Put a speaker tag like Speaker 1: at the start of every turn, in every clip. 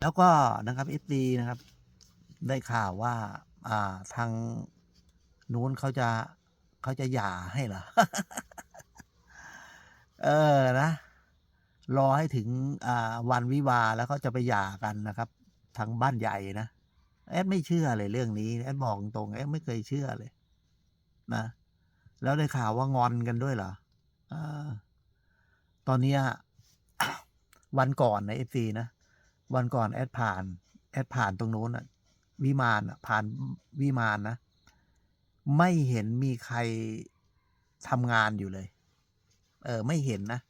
Speaker 1: แล้วก็นะครับเอฟซีนะครับ ได้ข่าวว่า อ่าทางนู้นเขาจะเขาจะหย่าให้เหรอ เออนะ รอให้ถึงอ่าวันวิวาแล้วก็จะไปหย่ากันนะครับ ทางบ้านใหญ่นะแอดไม่เชื่อเลยเรื่องนี้แอดบอกตรงแอดไม่เคยเชื่อเลย นะแล้วได้ข่าวว่างอนกันด้วยเหรออตอนนี้วันก่อนนะเอฟซีนะ วันก่อนแอดผ่าน แอดผ่านตรงโน้นอะวิมานอะผ่านวิมานนะ ไม่เห็นมีใครทำงานอยู่เลย เออ ไม่เห็นนะ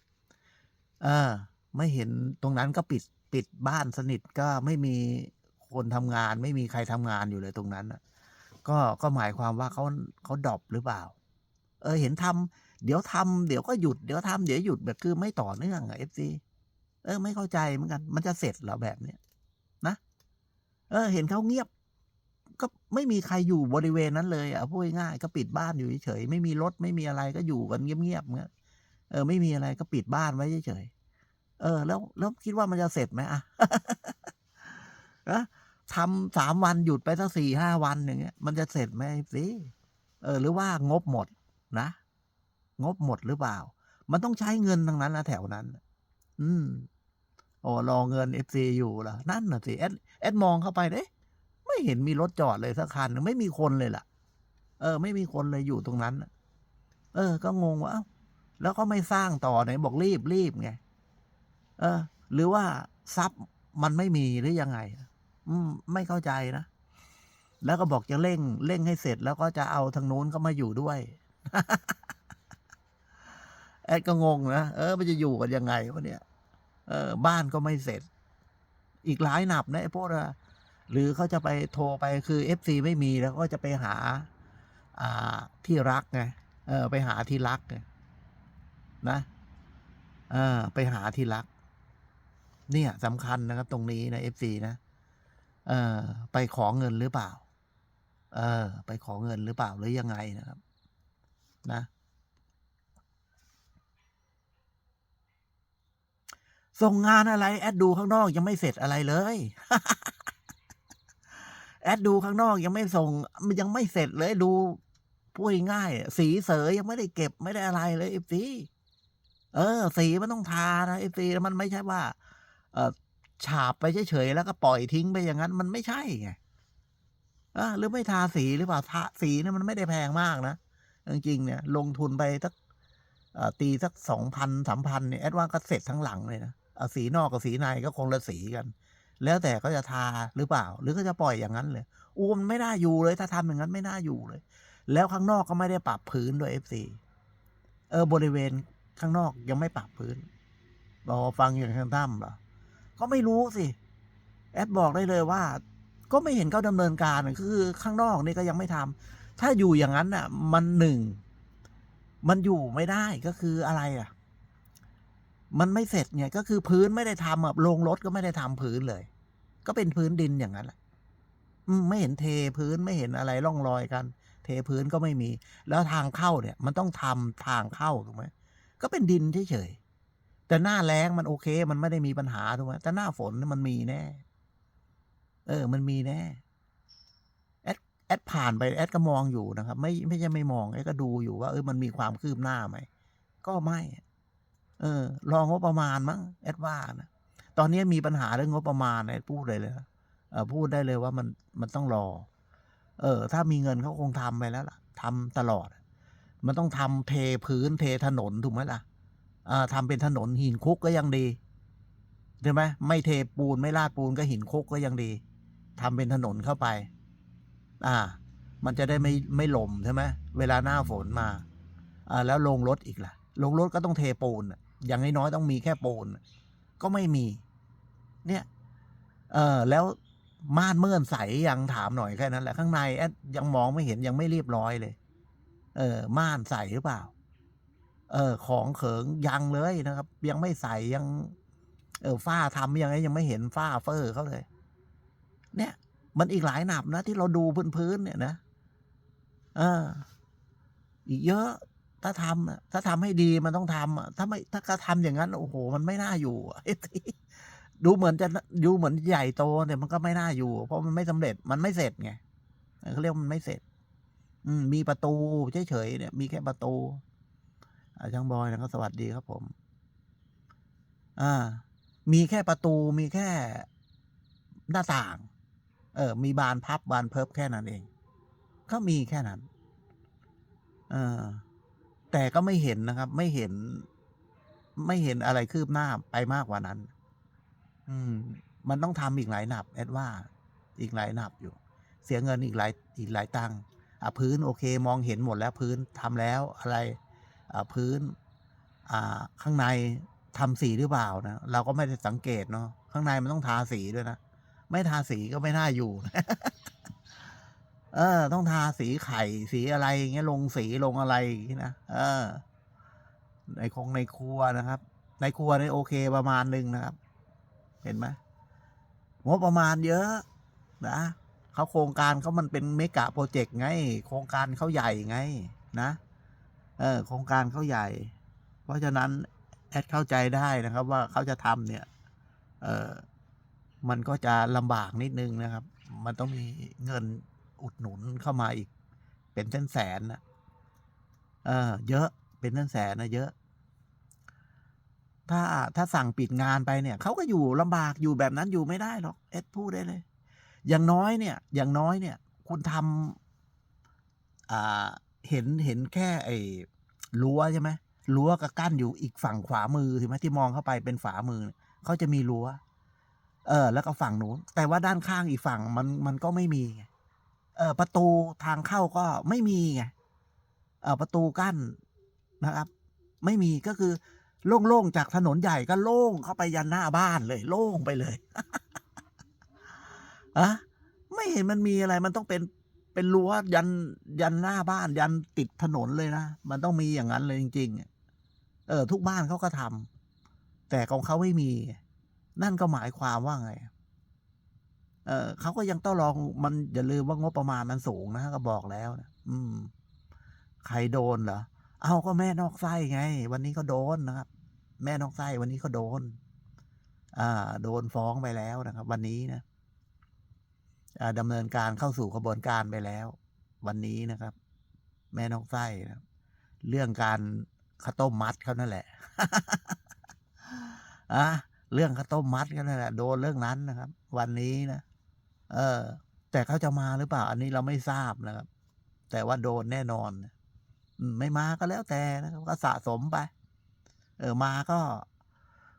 Speaker 1: เออ ไม่เห็นตรงนั้นก็ปิดปิดบ้านสนิทก็ไม่มีคนทำงาน ไม่มีใครทำงานอยู่เลยตรงนั้นน่ะก็ก็หมายความว่าเขาเขาดรอปหรือเปล่า เออ เห็นทำเดี๋ยวทำเดี๋ยวก็หยุด เดี๋ยวทำเดี๋ยวหยุดแบบคือไม่ต่อเนื่องอะเอฟซี เออ ไม่เข้าใจเหมือนกัน มันจะเสร็จเหรอแบบเนี้ยนะเออ เห็นเขาเงียบ ก็ไม่มีใครอยู่บริเวณนั้นเลยอะพูดง่ายก็ปิดบ้านอยู่เฉยไม่มีรถไม่มีอะไรก็อยู่กันเงียบๆเงี้ยเออ ไม่มีอะไรก็ปิดบ้านไว้เฉยเออ แล้วแล้วคิดว่ามันจะเสร็จไหมอะนะทำสามวันหยุดไปสักสี่ห้าวันอย่างเงี้ย มันจะเสร็จไหมสิเออ หรือว่างบหมดนะ งบหมดหรือเปล่า มันต้องใช้เงินทั้งนั้นนะแถวนั้น อืม โอ้รอเงินเอฟซีอยู่เหรอนั่นน่ะสิแอดแอดมองเข้าไปเด้ไม่เห็นมีรถจอดเลยสักคันหนึ่งไม่มีคนเลยล่ะ เออ ไม่มีคนเลยอยู่ตรงนั้นเออ ก็งงว่าเอ้าแล้วก็ไม่สร้างต่อไหนบอกรีบรีบไงเออ หรือว่าทรัพย์มันไม่มีหรือยังไง อืม ไม่เข้าใจนะแล้วก็บอกจะเร่งเร่งให้เสร็จแล้วก็จะเอาทางนู้นก็มาอยู่ด้วย แอดก็งงนะ เออ มันจะอยู่กันยังไงวะเนี่ย เออบ้านก็ไม่เสร็จ อีกหลายหนับนะไอ้พวกนะหรือเขาจะไปโทรไปคือเอฟซีไม่มีแล้วก็จะไปหา อ่าที่รักไงเออไปหาที่รักไงนะเออไปหาที่รัก เนี่ยสำคัญนะครับ ตรงนี้นะเอฟซีนะเออไปขอเงินหรือเปล่า เออ ไปขอเงินหรือเปล่าหรือยังไงนะครับ นะ ส่งงานอะไร แอดดูข้างนอกยังไม่เสร็จอะไรเลย แอดดูข้างนอกยังไม่ส่งมันยังไม่เสร็จเลยดูพูดง่ายสีเสยยังไม่ได้เก็บไม่ได้อะไรเลยเอฟซีเออ สีมันต้องทานะเอฟซีมันไม่ใช่ว่า เออฉาบไปเฉยๆแล้วก็ปล่อยทิ้งไปอย่างนั้น มันไม่ใช่ไงอะหรือไม่ทาสีหรือเปล่าทาสีเนี่ยมันไม่ได้แพงมากนะจริงๆเนี่ย ลงทุนไปสักตีสักสองพันสามพันเนี่ยแอดว่าก็เสร็จทั้งหลังเลยนะ สีนอกกับสีในก็คงละสีกัน แล้วแต่ก็จะทาหรือเปล่า หรือก็จะปล่อยอย่างนั้นเลยอูมันไม่น่าอยู่เลย ถ้าทำอย่างนั้นไม่น่าอยู่เลย แล้วข้างนอกก็ไม่ได้ปรับพื้นด้วยเอฟซีเออบริเวณข้างนอกยังไม่ปรับพื้นรอฟังอยู่ข้างถ้ำเหรอก็ไม่รู้สิ แอดบอกได้เลยว่า ก็ไม่เห็นเขาดำเนินการคือข้างนอกนี่ก็ยังไม่ทำถ้าอยู่อย่างนั้นน่ะ มันหนึ่ง มันอยู่ไม่ได้ก็คืออะไรอะ มันไม่เสร็จไงก็คือพื้นไม่ได้ทำอะลงรถก็ไม่ได้ทำพื้นเลย ก็เป็นพื้นดินอย่างนั้นแหละไม่เห็นเทพื้นไม่เห็นอะไรร่องรอยกัน เทพื้นก็ไม่มี แล้วทางเข้าเนี่ย มันต้องทำทางเข้าถูกไหมก็เป็นดินเฉยๆแต่หน้าแล้งมันโอเค มันไม่ได้มีปัญหาถูกไหมแต่หน้าฝนมันมีแน่ เออ มันมีแน่แอดแอดผ่านไปแอดก็มองอยู่นะครับ ไม่ไม่ใช่ไม่มองแอดก็ดูอยู่ว่าเออมันมีความคืบหน้าไหมก็ไม่ เออรองบประมาณมั้งแอดว่านะตอนนี้มีปัญหาเรื่องงบประมาณแอดพูดเลยเลยนะเออพูดได้เลยว่ามันมันต้องรอ เออ ถ้ามีเงินเขาคงทำไปแล้วล่ะทำตลอด มันต้องทำเทพื้นเทถนนถูกไหมล่ะเอ่าทำเป็นถนนหินคุกก็ยังดีใช่ไหมไม่เทปูนไม่ลาดปูนก็หินคุกก็ยังดีทำเป็นถนนเข้าไป อ่า มันจะได้ไม่ไม่หล่มใช่ไหมเวลาหน้าฝนมาอ่าแล้วลงรถอีกล่ะลงรถก็ต้องเทปูนอะ อย่างน้อยๆต้องมีแค่ปูนก็ไม่มี เนี่ย เออแล้วม่านเมื่อนใสยังถามหน่อยแค่นั้นแหละข้างในแอดยังมองไม่เห็นยังไม่เรียบร้อยเลย เออ ม่านใสหรือเปล่า เออ ของเขิงยังเลยนะครับ ยังไม่ใส่ยัง เออฝ้าทำยังไงยังไม่เห็นฝ้าเฟอร์เขาเลย เนี่ย มันอีกหลายหนับนะที่เราดูพื้นๆเนี่ยนะ เออ อีกเยอะ ถ้าทำอะถ้าทำให้ดีมันต้องทำอะถ้าไม่ถ้าก็ทำอย่างนั้นโอ้โห มันไม่น่าอยู่ดูเหมือนจะดูเหมือนใหญ่โตแต่มันก็ไม่น่าอยู่ เพราะมันไม่สำเร็จมันไม่เสร็จไงเขาเรียกมันไม่เสร็จ อืม มีประตูเฉยๆเนี่ย มีแค่ประตูอาช่างบอยนะครับสวัสดีครับผม อ่า มีแค่ประตูมีแค่หน้าต่าง เออ มีบานพับบานเพิบแค่นั้นเอง ก็มีแค่นั้น เออ แต่ก็ไม่เห็นนะครับ ไม่เห็น ไม่เห็นอะไรคืบหน้าไปมากกว่านั้น อืม มันต้องทำอีกหลายหนับ แอดว่า อีกหลายหนับอยู่ เสียเงินอีกหลายอีกหลายตังค์อะพื้นโอเค มองเห็นหมดแล้วพื้นทำแล้วอะไรอ่าพื้น อ่า ข้างในทำสีหรือเปล่านะเราก็ไม่ได้สังเกตเนาะข้างในมันต้องทาสีด้วยนะ ไม่ทาสีก็ไม่น่าอยู่ เออ ต้องทาสีไข่สีอะไรอย่างเงี้ยลงสีลงอะไรอย่างงี้นะเออ ในคงในครัวนะครับ ในครัวนี่โอเคประมาณหนึ่งนะครับ เห็นไหมงบประมาณเยอะ นะเขาโครงการเขามันเป็นเมกะโปรเจกต์ไง โครงการเขาใหญ่ไง นะเออ โครงการเขาใหญ่ เพราะฉะนั้นแอดเข้าใจได้นะครับ ว่าเขาจะทำเนี่ย เออมันก็จะลำบากนิดนึงนะครับ มันต้องมีเงิน อุดหนุนเข้ามาอีก เป็นแสนแสนนะเออ เยอะเป็นแสนแสนนะเยอะ ถ้าถ้าสั่งปิดงานไปเนี่ยเขาก็อยู่ลำบากอยู่แบบนั้นอยู่ไม่ได้หรอกเอ็ดพูดได้เลย อย่างน้อยเนี่ย อย่างน้อยเนี่ย คุณทำอ่าเห็นเห็นแค่ไอ้รั้วใช่ไหมรั้วก็กั้นอยู่อีกฝั่งขวามือใช่ไหมที่มองเข้าไปเป็นฝามือเขาจะมีรั้ว เออ แล้วก็ฝั่งนู้นแต่ว่าด้านข้างอีกฝั่งมันมันก็ไม่มีไง ประตูทางเข้าก็ไม่มีไงเออประตูกั้นนะครับ ไม่มีก็คือโล่งๆจากถนนใหญ่ก็โล่งเข้าไปยันหน้าบ้านเลย โล่งไปเลยอะไม่เห็นมันมีอะไร มันต้องเป็นเป็นรั้วยันยันหน้าบ้าน ยันติดถนนเลยนะ มันต้องมีอย่างนั้นเลยจริงๆเออ ทุกบ้านเขาก็ทำแต่ของเขาไม่มี นั่นก็หมายความว่าไง เออเขาก็ยังต้องลองมันอย่าลืมว่างบประมาณมันสูงนะก็บอกแล้วนะอืม ใครโดนเหรอเอาก็แม่นอกไส้ไง วันนี้ก็โดนนะครับ แม่นอกไส้วันนี้ก็โดน อ่า โดนฟ้องไปแล้วนะครับ วันนี้นะดำเนินการเข้าสู่กระบวนการไปแล้ว วันนี้นะครับ แม่นอกไส้นะเรื่องการข้าวต้มมัดเขานั่นแหละอะเรื่องข้าวต้มมัดเขานั่นแหละโดนเรื่องนั้นนะครับ วันนี้นะ เออ แต่เขาจะมาหรือเปล่า อันนี้เราไม่ทราบนะครับ แต่ว่าโดนแน่นอนไม่มาก็แล้วแต่นะครับก็สะสมไป เออมาก็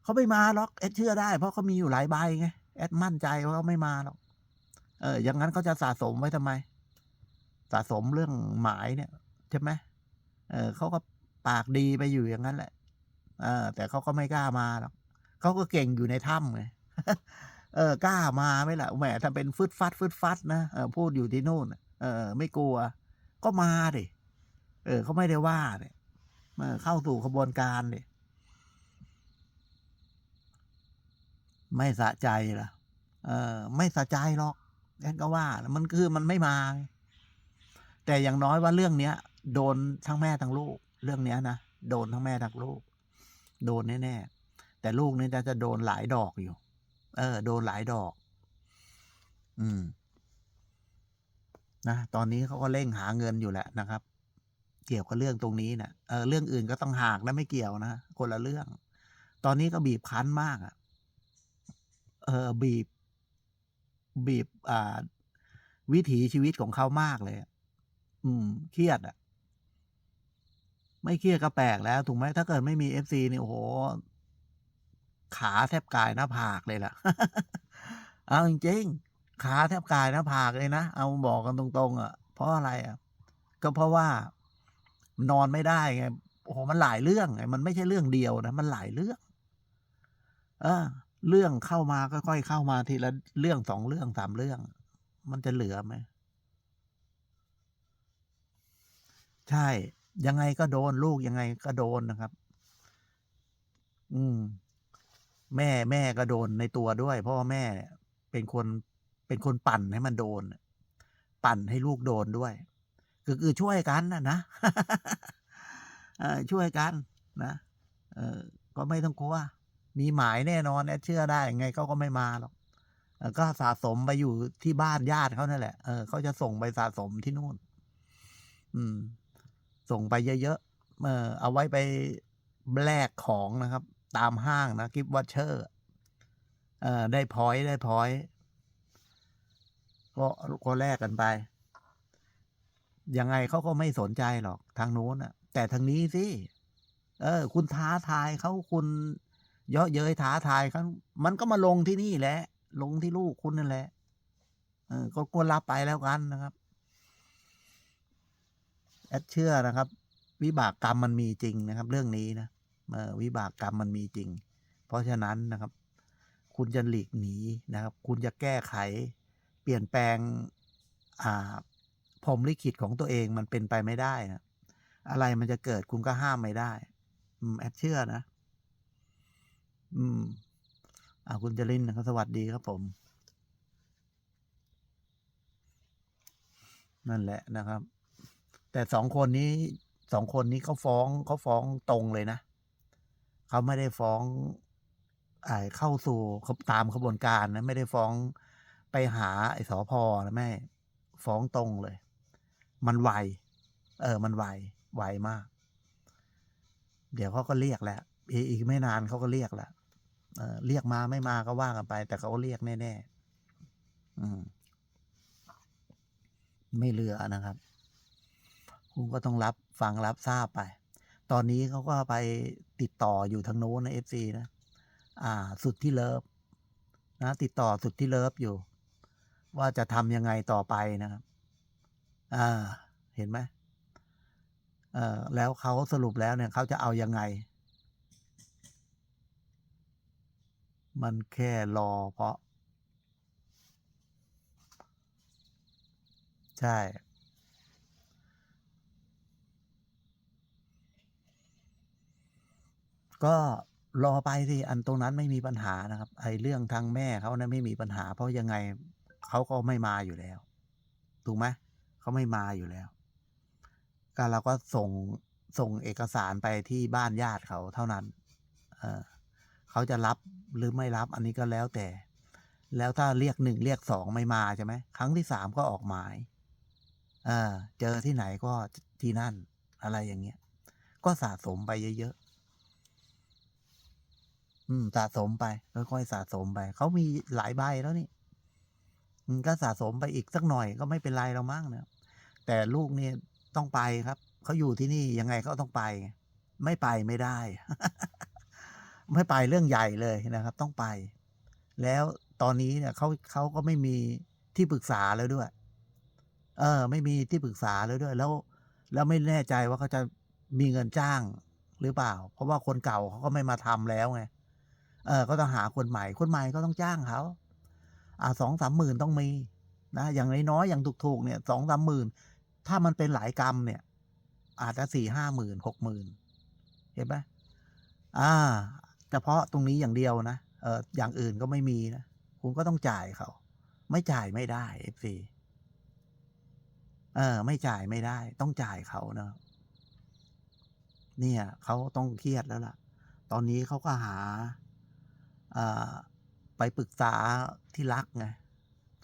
Speaker 1: เขาไม่มาหรอกแอดเชื่อได้ เพราะเขามีอยู่หลายใบไงแอดมั่นใจว่าเขาไม่มาหรอกเออ อย่างนั้นเขาจะสะสมไว้ทำไม สะสมเรื่องหมายเนี่ยใช่ไหมเออเขาก็ปากดีไปอยู่อย่างนั้นแหละ เออ แต่เขาก็ไม่กล้ามาหรอกเขาก็เก่งอยู่ในถ้ำไง เออกล้ามาไหมล่ะแหมถ้าเป็นฟึดฟัดฟึดฟัดนะเออพูดอยู่ที่นู่นเออ ไม่กลัว ก็มาดิเออเขาไม่ได้ว่าเนี่ยมาเข้าสู่ขบวนการดิไม่สะใจล่ะ เออ ไม่สะใจหรอกแอนก็ว่ามันคือมันไม่มา แต่อย่างน้อยว่าเรื่องเนี้ย โดนทั้งแม่ทั้งลูก เรื่องเนี้ยนะโดนทั้งแม่ทั้งลูก โดนแน่ๆแต่ลูกนี่จะจะโดนหลายดอกอยู่ ออ โดนหลายดอก อืม นะ ตอนนี้เขาก็เร่งหาเงินอยู่แหละนะครับ เกี่ยวกับเรื่องตรงนี้นะเออ เรื่องอื่นก็ต้องหากนะไม่เกี่ยวนะ คนละเรื่อง ตอนนี้ก็บีบคั้นมากอะ่ะ เออ บีบ บีบ อ่า วิถีชีวิตของเขามากเลย อืม เครียดอะ่ะ ไม่เครียดก็แปลกแล้ว ถูกไหม ถ้าเกิดไม่มีเอฟซีนี่โอ้โห ขาแทบกายหน้าผากเลยล่ะ เอาจริงๆขาแทบกายหน้าผากเลยนะ เอาบอกกันตรงๆอะ เพราะอะไรอะ ก็เพราะว่านอนไม่ได้ไง โอ้โห มันหลายเรื่องไง มันไม่ใช่เรื่องเดียวนะ มันหลายเรื่อง เออ เรื่องเข้ามาก็ค่อยเข้ามาทีละเรื่องสองเรื่องสามเรื่อง มันจะเหลือไหม ใช่ ยังไงก็โดนลูกยังไงก็โดนนะครับ อืม แม่แม่ก็โดนในตัวด้วยเพราะว่าแม่เป็นคนเป็นคนปั่นให้มันโดน ปั่นให้ลูกโดนด้วย คือคือช่วยกันนะนะช่วยกันนะเออก็ไม่ต้องกลัว มีหมายแน่นอนเชื่อได้ไงเขาก็ไม่มาหรอกก็สะสมไปอยู่ที่บ้านญาติเขานั่นแหละ เออเขาจะส่งไปสะสมที่นู่น อืม ส่งไปเยอะๆ เออเอาไว้ไปแลกของนะครับ ตามห้างนะกิฟต์วัชเชอร์ได้พอยได้พอยก็ก็แลกกันไป ยังไงเขาก็ไม่สนใจหรอกทางโน้นอะแต่ทางนี้สิ เออ คุณท้าทายเขาคุณเยาะเย้ยท้าทายเขามันก็มาลงที่นี่แหละ ลงที่ลูกคุณนั่นแหละ เออ ก็ควรรับไปแล้วกันนะครับ แอดเชื่อนะครับ วิบากกรรมมันมีจริงนะครับ เรื่องนี้นะ วิบากกรรมมันมีจริง เพราะฉะนั้นนะครับ คุณจะหลีกหนีนะครับ คุณจะแก้ไข เปลี่ยนแปลงอ่าพรหมลิขิตของตัวเองมันเป็นไปไม่ได้นะอะไรมันจะเกิดคุณก็ห้ามไม่ได้ อืมแอดเชื่อนะ อืมอ่าคุณจรินนะครับสวัสดีครับผม นั่นแหละนะครับ แต่สองคนนี้สองคนนี้เขาฟ้องเขาฟ้องตรงเลยนะ เขาไม่ได้ฟ้องอเข้าสู่ตามขบวนการนะไม่ได้ฟ้องไปหาไอ้สอพอนะแม่ฟ้องตรงเลย มันไวเออ มันไวไวมาก เดี๋ยวเขาก็เรียกแหละอีอีกไม่นานเขาก็เรียกแหละเออเรียกมาไม่มาก็ว่ากันไป แต่เขาเรียกแน่ๆอืม ไม่เหลือนะครับ คุณก็ต้องรับฟังรับทราบไป ตอนนี้เขาก็ไปติดต่ออยู่ทางโน้นนะเอฟซีนะ อ่า สุดที่เลิฟนะ ติดต่อสุดที่เลิฟอยู่ ว่าจะทำยังไงต่อไปนะครับ อ่า เห็นไหมเออแล้วเขาสรุปแล้วเนี่ยเขาจะเอายังไง มันแค่รอเพราะ ใช่ ก็รอไปสิอันตรงนั้นไม่มีปัญหานะครับ ไอ้เรื่องทางแม่เขานะไม่มีปัญหา เพราะยังไงเขาก็ไม่มาอยู่แล้ว ถูกไหมเขาไม่มาอยู่แล้ว ก็เราก็ส่งส่งเอกสารไปที่บ้านญาติเขาเท่านั้นเออเขาจะรับหรือไม่รับอันนี้ก็แล้วแต่ แล้วถ้าเรียกหนึ่งเรียกสองไม่มาใช่ไหมครั้งที่สามก็ออกหมายเออเจอที่ไหนก็ที่นั่นอะไรอย่างเงี้ย ก็สะสมไปเยอะ อืม สะสมไปค่อยๆสะสมไป เขามีหลายใบแล้วนี่ก็สะสมไปอีกสักหน่อยก็ไม่เป็นไรเรามั้งนะแต่ลูกเนี่ยต้องไปครับ เขาอยู่ที่นี่ยังไงเขาต้องไป ไม่ไปไม่ได้ ไม่ไปเรื่องใหญ่เลยนะครับ ต้องไป แล้วตอนนี้เนี่ยเขาเขาก็ไม่มีที่ปรึกษาแล้วด้วย เออ ไม่มีที่ปรึกษาแล้วด้วย แล้ว แล้วไม่แน่ใจว่าเขาจะมีเงินจ้างหรือเปล่า เพราะว่าคนเก่าเขาก็ไม่มาทำแล้วไง เออก็ต้องหาคนใหม่ คนใหม่ก็ต้องจ้างเขาอ่าสองสามหมื่นต้องมีนะอย่างน้อยๆอย่างถูกๆเนี่ยสองสามหมื่นถ้ามันเป็นหลายกรรมเนี่ย อาจจะสี่ห้าหมื่นหกหมื่นเห็นไหมอ่าเฉพาะตรงนี้อย่างเดียวนะเอออย่างอื่นก็ไม่มีนะคุณก็ต้องจ่ายเขา ไม่จ่ายไม่ได้เอฟซีเออ ไม่จ่ายไม่ได้ ต้องจ่ายเขานะเนี่ยเขาต้องเครียดแล้วล่ะ ตอนนี้เขาก็หา ไปปรึกษาที่รักไง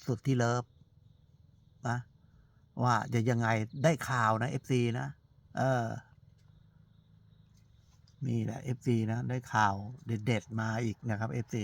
Speaker 1: สุดที่เลิฟนะว่าจะยังไงได้ข่าวนะเอฟซีนะเออ นี่แหละเอฟซีนะ ได้ข่าวเด็ดๆมาอีกนะครับเอฟซี